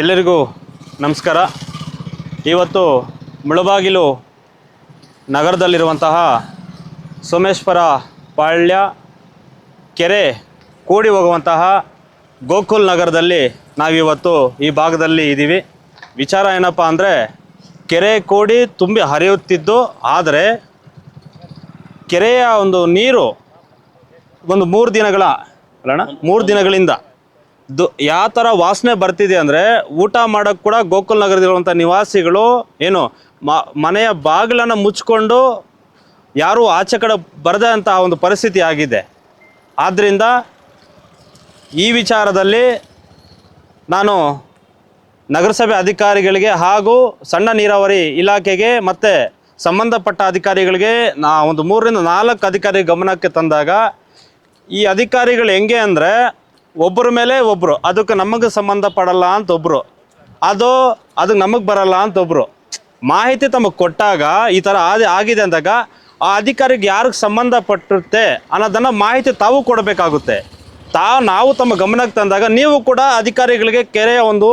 ಎಲ್ಲರಿಗೂ ನಮಸ್ಕಾರ. ಇವತ್ತು ಮುಳಬಾಗಿಲು ನಗರದಲ್ಲಿರುವಂತಹ ಸೋಮೇಶ್ವರ ಪಾಳ್ಯ ಕೆರೆ ಕೂಡಿ ಹೋಗುವಂತಹ ಗೋಕುಲ್ ನಗರದಲ್ಲಿ ನಾವಿವತ್ತು ಈ ಭಾಗದಲ್ಲಿ ಇದ್ದೀವಿ. ವಿಚಾರ ಏನಪ್ಪ ಅಂದರೆ, ಕೆರೆ ಕೋಡಿ ತುಂಬಿ ಹರಿಯುತ್ತಿದ್ದು, ಆದರೆ ಕೆರೆಯ ಒಂದು ನೀರು ಒಂದು ಮೂರು ದಿನಗಳ ಅಲ್ಲಣ್ಣ, ಮೂರು ದಿನಗಳಿಂದ ದು ಯಾವ ಥರ ವಾಸನೆ ಬರ್ತಿದೆ ಅಂದರೆ ಊಟ ಮಾಡೋಕ್ಕೆ ಕೂಡ ಗೋಕುಲ್ ನಗರದಲ್ಲಿರುವಂಥ ನಿವಾಸಿಗಳು ಏನು ಮನೆಯ ಬಾಗಿಲನ್ನು ಮುಚ್ಕೊಂಡು ಯಾರೂ ಆಚೆ ಕಡೆ ಬರದೇ ಅಂತಹ ಒಂದು ಪರಿಸ್ಥಿತಿ ಆಗಿದೆ. ಆದ್ದರಿಂದ ಈ ವಿಚಾರದಲ್ಲಿ ನಾನು ನಗರಸಭೆ ಅಧಿಕಾರಿಗಳಿಗೆ ಹಾಗೂ ಸಣ್ಣ ನೀರಾವರಿ ಇಲಾಖೆಗೆ ಮತ್ತು ಸಂಬಂಧಪಟ್ಟ ಅಧಿಕಾರಿಗಳಿಗೆ ನಾ ಒಂದು ಮೂರರಿಂದ ನಾಲ್ಕು ಅಧಿಕಾರಿ ಗಮನಕ್ಕೆ ತಂದಾಗ ಈ ಅಧಿಕಾರಿಗಳು ಹೆಂಗೆ ಅಂದರೆ ಒಬ್ಬರ ಮೇಲೆ ಒಬ್ಬರು ಅದಕ್ಕೆ ನಮಗೆ ಸಂಬಂಧಪಡಲ್ಲ ಅಂತ ಒಬ್ಬರು ಅದು ಅದಕ್ಕೆ ನಮಗೆ ಬರಲ್ಲ ಅಂತ ಒಬ್ಬರು ಮಾಹಿತಿ ತಮಗೆ ಕೊಟ್ಟಾಗ, ಈ ಥರ ಆದಿ, ಆಗಿದೆ ಅಂದಾಗ, ಆ ಅಧಿಕಾರಿಗೆ ಯಾರಿಗೆ ಸಂಬಂಧಪಟ್ಟಿರುತ್ತೆ ಅನ್ನೋದನ್ನು ಮಾಹಿತಿ ತಾವು ಕೊಡಬೇಕಾಗುತ್ತೆ. ತಾ, ನಾವು ತಮ್ಮ ಗಮನಕ್ಕೆ ತಂದಾಗ, ನೀವು ಕೂಡ ಅಧಿಕಾರಿಗಳಿಗೆ ಕೆರೆಯ ಒಂದು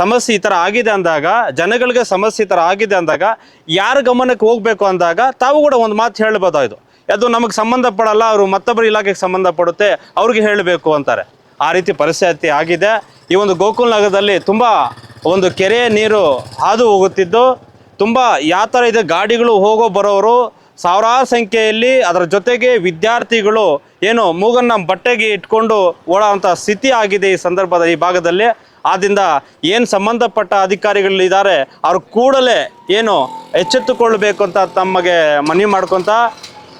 ಸಮಸ್ಯೆ ಈ ಥರ ಆಗಿದೆ ಅಂದಾಗ, ಜನಗಳಿಗೆ ಸಮಸ್ಯೆ ಈ ಥರ ಆಗಿದೆ ಅಂದಾಗ, ಯಾರ ಗಮನಕ್ಕೆ ಹೋಗಬೇಕು ಅಂದಾಗ, ತಾವು ಕೂಡ ಒಂದು ಮಾತು ಹೇಳ್ಬೋದಾಯ್ತು. ಅದು ನಮಗೆ ಸಂಬಂಧಪಡಲ್ಲ ಅವರು ಮತ್ತೊಬ್ಬರ ಇಲಾಖೆಗೆ ಸಂಬಂಧಪಡುತ್ತೆ ಅವ್ರಿಗೆ ಹೇಳಬೇಕು ಅಂತಾರೆ. ಆ ರೀತಿ ಪರಿಸ್ಥಿತಿ ಆಗಿದೆ. ಈ ಒಂದು ಗೋಕುಲ್ ನಗರದಲ್ಲಿ ತುಂಬ ಒಂದು ಕೆರೆಯ ನೀರು ಹಾದು ಹೋಗುತ್ತಿದ್ದು, ತುಂಬ ಯಾವ ಇದೆ ಗಾಡಿಗಳು ಹೋಗೋ ಬರೋರು, ಸಾವಿರಾರು ಸಂಖ್ಯೆಯಲ್ಲಿ ಅದರ ಜೊತೆಗೆ ವಿದ್ಯಾರ್ಥಿಗಳು ಏನು ಮೂಗನ್ನ ಬಟ್ಟೆಗೆ ಇಟ್ಕೊಂಡು ಓಡೋವಂಥ ಸ್ಥಿತಿ ಆಗಿದೆ ಈ ಸಂದರ್ಭದ ಈ ಭಾಗದಲ್ಲಿ. ಆದ್ದರಿಂದ ಏನು ಸಂಬಂಧಪಟ್ಟ ಅಧಿಕಾರಿಗಳಿದ್ದಾರೆ, ಅವರು ಕೂಡಲೇ ಏನು ಎಚ್ಚೆತ್ತುಕೊಳ್ಳಬೇಕು ಅಂತ ತಮಗೆ ಮನವಿ ಮಾಡ್ಕೊತ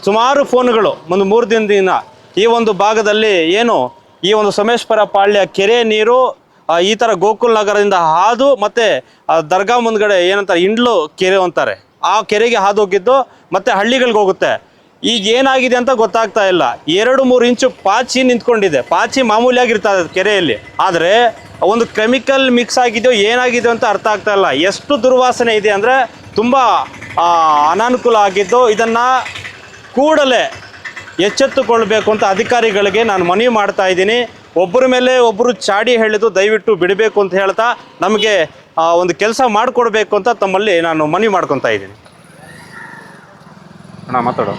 ಸುಮಾರು ಫೋನ್ಗಳು ಒಂದು ಮೂರು ದಿನದಿಂದ ಈ ಒಂದು ಭಾಗದಲ್ಲಿ ಏನು ಈ ಒಂದು ಸೋಮೇಶ್ವರ ಪಾಳ್ಯ ಕೆರೆ ನೀರು ಈ ಥರ ಗೋಕುಲ್ ನಗರದಿಂದ ಹಾದು ಮತ್ತು ದರ್ಗಾ ಮುಂದ್ಗಡೆ ಏನಂತಾರೆ, ಇಂಡ್ಲು ಕೆರೆ ಅಂತಾರೆ. ಆ ಕೆರೆಗೆ ಹಾದು ಹೋಗಿದ್ದು ಮತ್ತು ಹಳ್ಳಿಗಳಿಗೆ ಹೋಗುತ್ತೆ. ಈಗ ಏನಾಗಿದೆ ಅಂತ ಗೊತ್ತಾಗ್ತಾ ಇಲ್ಲ. ಎರಡು ಮೂರು ಇಂಚು ಪಾಚಿ ನಿಂತ್ಕೊಂಡಿದೆ. ಪಾಚಿ ಮಾಮೂಲಿಯಾಗಿರ್ತದೆ ಕೆರೆಯಲ್ಲಿ. ಆದರೆ, ಒಂದು ಕೆಮಿಕಲ್ ಮಿಕ್ಸ್ ಆಗಿದೆಯೋ ಏನಾಗಿದೆಯೋ ಅಂತ ಅರ್ಥ ಆಗ್ತಾ ಇಲ್ಲ. ಎಷ್ಟು ದುರ್ವಾಸನೆ ಇದೆ ಅಂದರೆ ತುಂಬ ಅನಾನುಕೂಲ ಆಗಿದ್ದು ಇದನ್ನು ಕೂಡಲೇ ಎಚ್ಚೆತ್ತುಕೊಳ್ಬೇಕು ಅಂತ ಅಧಿಕಾರಿಗಳಿಗೆ ನಾನು ಮನವಿ ಮಾಡ್ತಾ ಇದ್ದೀನಿ. ಒಬ್ಬರ ಮೇಲೆ ಒಬ್ಬರು ಚಾಡಿ ಹೇಳಿದ್ದು ದಯವಿಟ್ಟು ಬಿಡಬೇಕು ಅಂತ ಹೇಳ್ತಾ ನಮಗೆ ಒಂದು ಕೆಲಸ ಮಾಡಿಕೊಡ್ಬೇಕು ಅಂತ ತಮ್ಮಲ್ಲಿ ನಾನು ಮನವಿ ಮಾಡ್ಕೊತಾ ಇದ್ದೀನಿ. ಅಣ್ಣ, ಮಾತಾಡು.